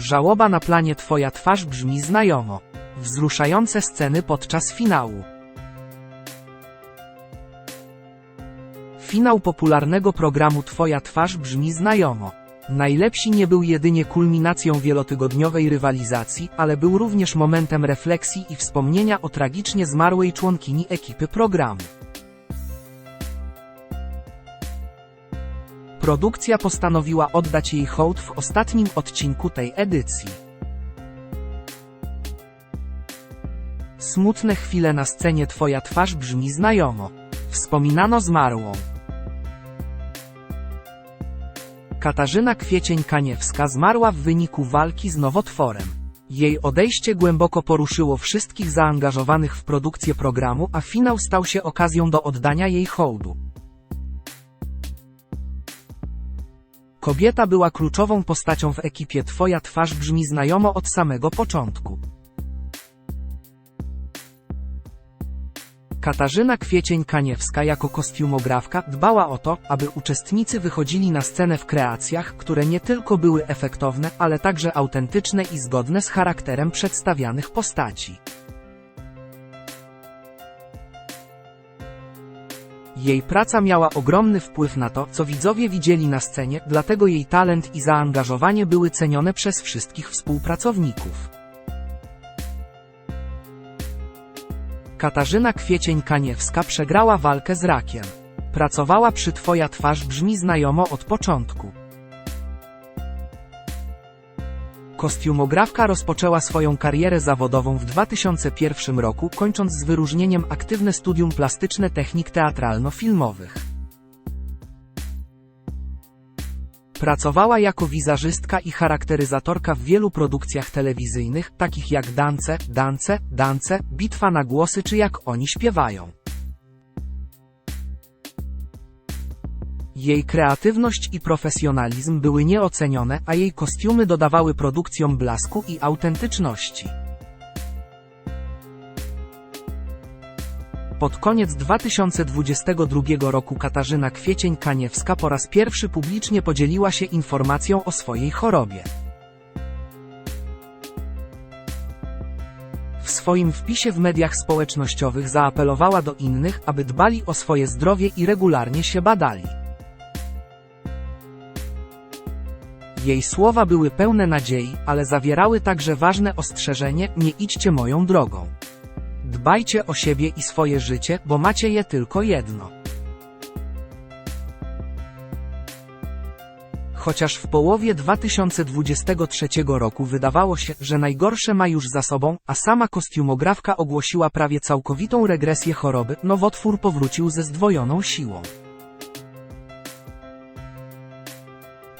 Żałoba na planie Twoja twarz brzmi znajomo. Wzruszające sceny podczas finału. Finał popularnego programu Twoja twarz brzmi znajomo. Najlepsi nie był jedynie kulminacją wielotygodniowej rywalizacji, ale był również momentem refleksji i wspomnienia o tragicznie zmarłej członkini ekipy programu. Produkcja postanowiła oddać jej hołd w ostatnim odcinku tej edycji. Smutne chwile na scenie Twoja twarz brzmi znajomo. Wspominano zmarłą. Katarzyna Kwiecień-Kaniewska zmarła w wyniku walki z nowotworem. Jej odejście głęboko poruszyło wszystkich zaangażowanych w produkcję programu, a finał stał się okazją do oddania jej hołdu. Kobieta była kluczową postacią w ekipie Twoja twarz brzmi znajomo od samego początku. Katarzyna Kwiecień-Kaniewska jako kostiumografka dbała o to, aby uczestnicy wychodzili na scenę w kreacjach, które nie tylko były efektowne, ale także autentyczne i zgodne z charakterem przedstawianych postaci. Jej praca miała ogromny wpływ na to, co widzowie widzieli na scenie, dlatego jej talent i zaangażowanie były cenione przez wszystkich współpracowników. Katarzyna Kwiecień-Kaniewska przegrała walkę z rakiem. Pracowała przy Twoja twarz brzmi znajomo od początku. Kostiumografka rozpoczęła swoją karierę zawodową w 2001 roku, kończąc z wyróżnieniem aktywne studium plastyczne technik teatralno-filmowych. Pracowała jako wizażystka i charakteryzatorka w wielu produkcjach telewizyjnych, takich jak Dance, Dance, Dance, Bitwa na głosy czy Jak oni śpiewają. Jej kreatywność i profesjonalizm były nieocenione, a jej kostiumy dodawały produkcjom blasku i autentyczności. Pod koniec 2022 roku Katarzyna Kwiecień-Kaniewska po raz pierwszy publicznie podzieliła się informacją o swojej chorobie. W swoim wpisie w mediach społecznościowych zaapelowała do innych, aby dbali o swoje zdrowie i regularnie się badali. Jej słowa były pełne nadziei, ale zawierały także ważne ostrzeżenie: nie idźcie moją drogą. Dbajcie o siebie i swoje życie, bo macie je tylko jedno. Chociaż w połowie 2023 roku wydawało się, że najgorsze ma już za sobą, a sama kostiumografka ogłosiła prawie całkowitą regresję choroby, nowotwór powrócił ze zdwojoną siłą.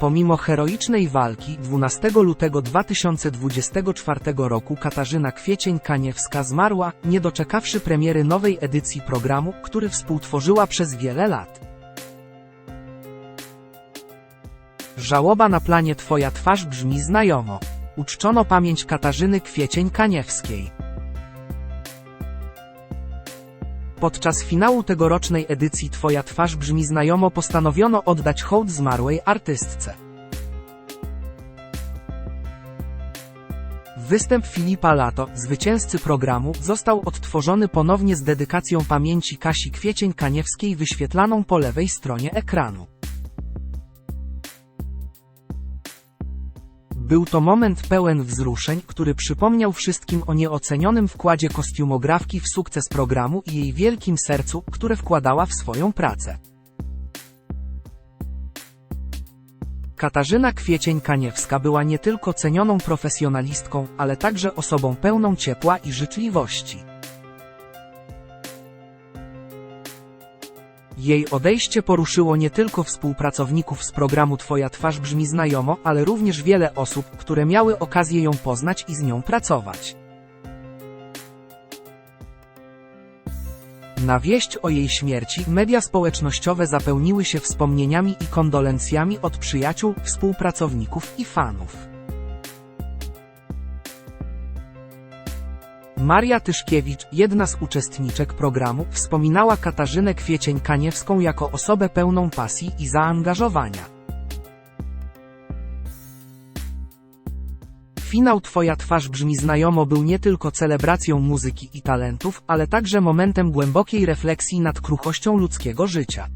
Pomimo heroicznej walki, 12 lutego 2024 roku Katarzyna Kwiecień-Kaniewska zmarła, nie doczekawszy premiery nowej edycji programu, który współtworzyła przez wiele lat. Żałoba na planie Twoja twarz brzmi znajomo. Uczczono pamięć Katarzyny Kwiecień-Kaniewskiej. Podczas finału tegorocznej edycji Twoja twarz brzmi znajomo postanowiono oddać hołd zmarłej artystce. Występ Filipa Lato, zwycięzcy programu, został odtworzony ponownie z dedykacją pamięci Kasi Kwiecień-Kaniewskiej wyświetlaną po lewej stronie ekranu. Był to moment pełen wzruszeń, który przypomniał wszystkim o nieocenionym wkładzie kostiumografki w sukces programu i jej wielkim sercu, które wkładała w swoją pracę. Katarzyna Kwiecień-Kaniewska była nie tylko cenioną profesjonalistką, ale także osobą pełną ciepła i życzliwości. Jej odejście poruszyło nie tylko współpracowników z programu Twoja twarz brzmi znajomo, ale również wiele osób, które miały okazję ją poznać i z nią pracować. Na wieść o jej śmierci media społecznościowe zapełniły się wspomnieniami i kondolencjami od przyjaciół, współpracowników i fanów. Maria Tyszkiewicz, jedna z uczestniczek programu, wspominała Katarzynę Kwiecień-Kaniewską jako osobę pełną pasji i zaangażowania. Finał Twoja twarz brzmi znajomo był nie tylko celebracją muzyki i talentów, ale także momentem głębokiej refleksji nad kruchością ludzkiego życia.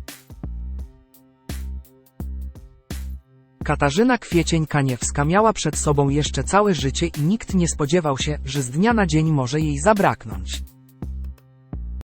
Katarzyna Kwiecień-Kaniewska miała przed sobą jeszcze całe życie i nikt nie spodziewał się, że z dnia na dzień może jej zabraknąć.